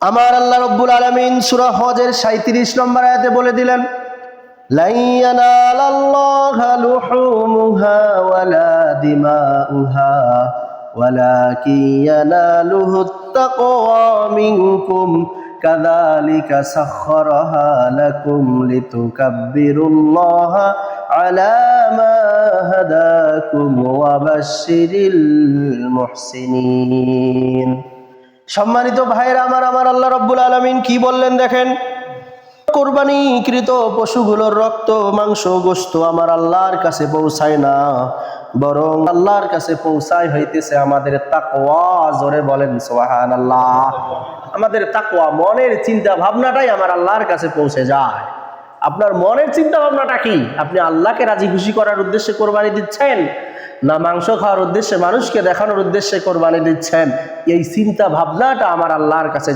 আমার আল্লাহ রব্বুল আলমিন সুরা হজের সাঁত্রিশ নম্বর আয়াতে বলে দিলেন لن সম্মানিত ভাইয়েরা আমার আমার আল্লাহ রব্বুল আলমিন কি বললেন দেখেন? কোরবানিকৃত পশুগুলোর রক্ত, মাংস গোস্ত আমার আল্লাহর কাছে পৌঁছায় না, বরং আল্লাহর কাছে পৌঁছায় হইতেছে আমাদের তাকওয়া, জোরে বলেন সোহান আল্লাহ আমাদের তাকওয়া, মনের চিন্তা ভাবনাটাই আমার আল্লাহর কাছে পৌঁছে যায়। আপনার মনের চিন্তা ভাবনাটা কি? আপনি আল্লাহকে রাজি খুশি করার উদ্দেশ্যে কোরবানি দিচ্ছেন? না মাংস খাওয়ার উদ্দেশ্যে, মানুষকে দেখানোর উদ্দেশ্যে কোরবানি দিচ্ছেন? এই চিন্তা ভাবনাটা আমার আল্লাহর কাছে